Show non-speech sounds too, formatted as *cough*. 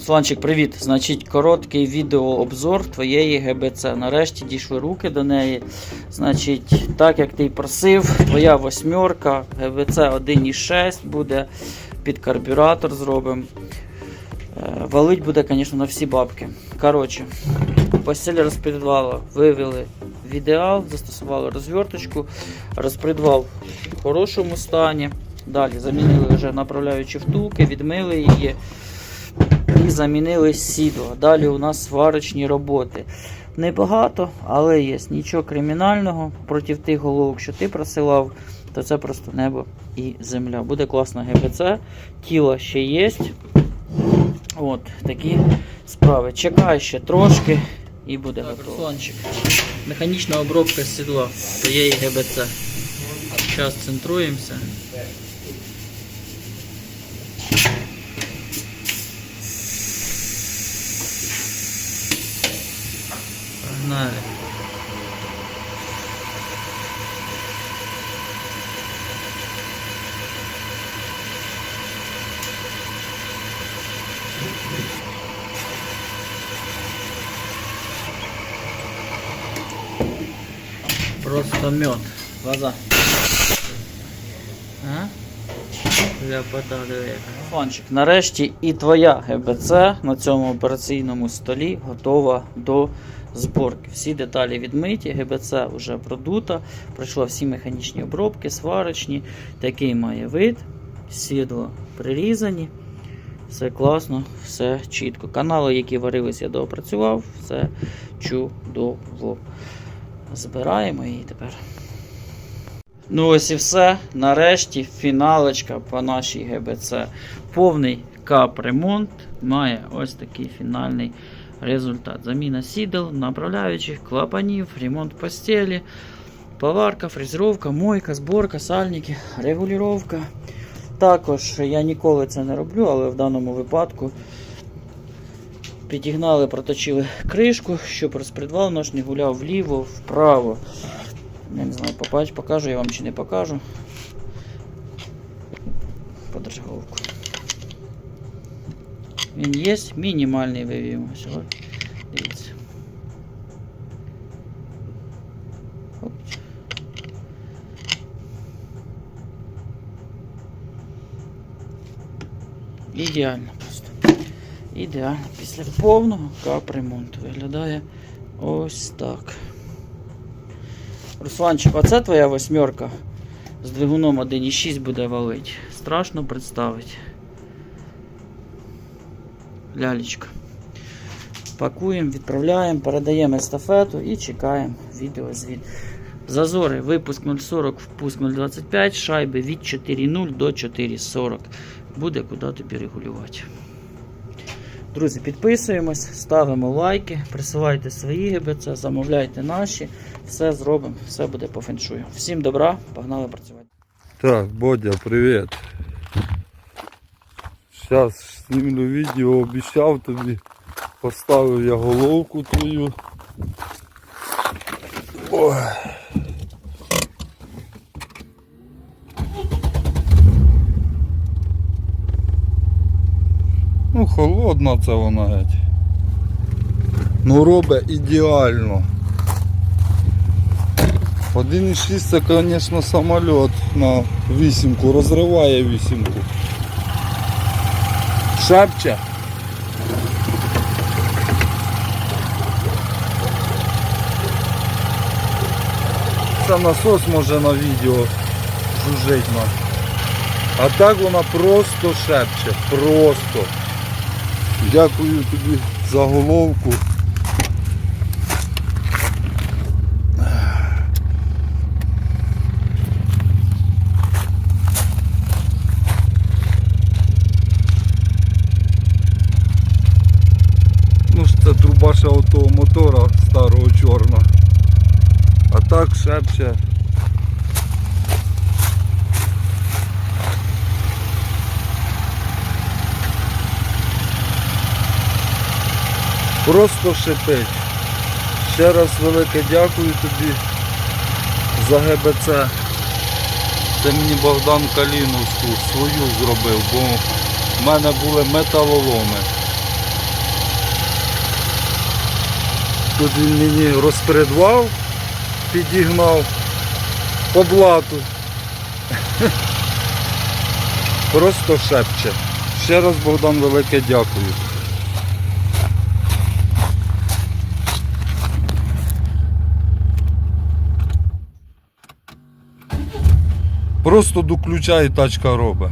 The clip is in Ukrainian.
Русланчик, привіт! Значить, короткий відеообзор твоєї ГБЦ. Нарешті дійшли руки до неї. Значить, так як ти й просив, твоя восьмерка, ГБЦ 1.6 буде під карбюратор зробимо. Е, Валить буде, звісно, на всі бабки. Коротше, постіль розпредвала вивели в ідеал, застосували розверточку, розпредвал в хорошому стані. Далі замінили вже направляючі втулки, відмили її замінили сідло. Далі у нас сварочні роботи. Небагато, але є. Нічого кримінального проти тих головок, що ти просилав, то це просто небо і земля. Буде класно ГБЦ, тіло ще є. От такі справи. Чекай ще трошки і буде готово. Русланчик. Механічна обробка сідла твоєї ГБЦ. Зараз центруємося. Погнали. Просто мед. Глаза. А? Фончик, нарешті і твоя ГБЦ на цьому операційному столі готова до зборки. Всі деталі відмиті, ГБЦ вже продута, пройшло всі механічні обробки, сварочні. Такий має вид, сідло прирізані. Все класно, все чітко. Канали, які варились, я доопрацював, все чудово. Збираємо її тепер. Ну ось і все. Нарешті фіналочка по нашій ГБЦ. Повний капремонт має ось такий фінальний результат. Заміна сідел, направляючих, клапанів, ремонт постелі, поварка, фрезеровка, мойка, зборка, сальники, регулювання. Також я ніколи це не роблю, але в даному випадку підігнали, проточили кришку, щоб розпредвал наш не гуляв вліво, вправо. Я не знаю, попасть, покажу я вам чи не покажу. Подержи. Він є, мінімальний вивів. Дивіться. Оп. Ідеально просто. Ідеально. Після повного капремонту виглядає ось так. Русланчик, оце твоя восьмерка з двигуном 1.6 буде валить. Страшно представити. Лялечка. Пакуємо, відправляємо, передаємо естафету і чекаємо відеозвіт. Зазори, випуск 0,40, впуск 0,25, шайби від 4,0 до 4,40. Буде куди тобі регулювати. Друзі, підписуємось, ставимо лайки, присилайте свої ГБЦ, замовляйте наші. Все зробимо, все буде по феншую. Всім добра, погнали працювати. Так, Бодя, привіт. Зараз знімлю відео, обіцяв тобі. Поставив я головку твою. Ой. Холодна це вона геть. Ну робить ідеально. 1,6 це, звісно, самоліт на вісімку, розриває вісімку. Шепче. Це насос може на відео жужжить на. А так вона просто шепче. Просто. Дякую тобі за головку. Ну це труба ще от того мотора старого чорна. А так шепче. Просто шипить. Ще раз велике дякую тобі за ГБЦ. Це мені Богдан Каліновську свою зробив, бо в мене були металоломи. Тут він мені розпередвав, підігнав по блату. *laughs* Просто шепче. Ще раз Богдан велике дякую. Просто до ключа і тачка робить.